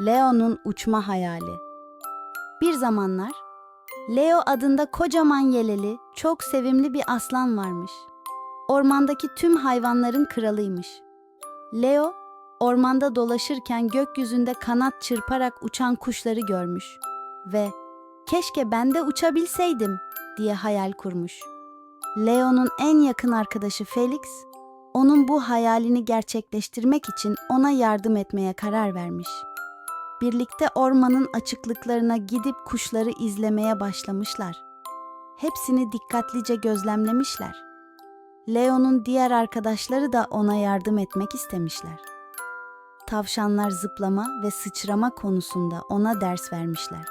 Leo'nun uçma hayali. Bir zamanlar Leo adında kocaman yeleli, çok sevimli bir aslan varmış. Ormandaki tüm hayvanların kralıymış. Leo, ormanda dolaşırken gökyüzünde kanat çırparak uçan kuşları görmüş ve "Keşke ben de uçabilseydim." diye hayal kurmuş. Leo'nun en yakın arkadaşı Felix, onun bu hayalini gerçekleştirmek için ona yardım etmeye karar vermiş. Birlikte ormanın açıklıklarına gidip kuşları izlemeye başlamışlar. Hepsini dikkatlice gözlemlemişler. Leo'nun diğer arkadaşları da ona yardım etmek istemişler. Tavşanlar zıplama ve sıçrama konusunda ona ders vermişler.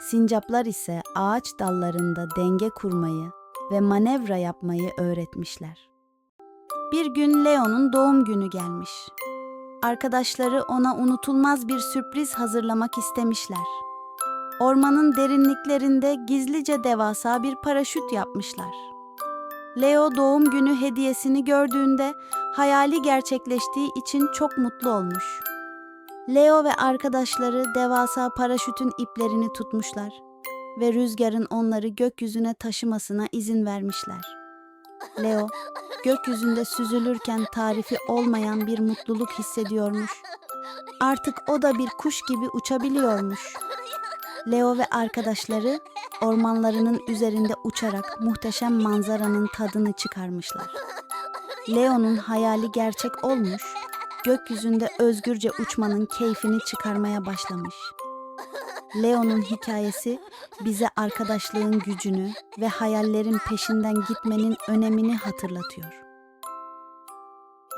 Sincaplar ise ağaç dallarında denge kurmayı ve manevra yapmayı öğretmişler. Bir gün Leo'nun doğum günü gelmiş. Arkadaşları ona unutulmaz bir sürpriz hazırlamak istemişler. Ormanın derinliklerinde gizlice devasa bir paraşüt yapmışlar. Leo doğum günü hediyesini gördüğünde hayali gerçekleştiği için çok mutlu olmuş. Leo ve arkadaşları devasa paraşütün iplerini tutmuşlar ve rüzgarın onları gökyüzüne taşımasına izin vermişler. Leo, gökyüzünde süzülürken tarifi olmayan bir mutluluk hissediyormuş. Artık o da bir kuş gibi uçabiliyormuş. Leo ve arkadaşları ormanlarının üzerinde uçarak muhteşem manzaranın tadını çıkarmışlar. Leo'nun hayali gerçek olmuş, gökyüzünde özgürce uçmanın keyfini çıkarmaya başlamış. Leo'nun hikayesi bize arkadaşlığın gücünü ve hayallerin peşinden gitmenin önemini hatırlatıyor.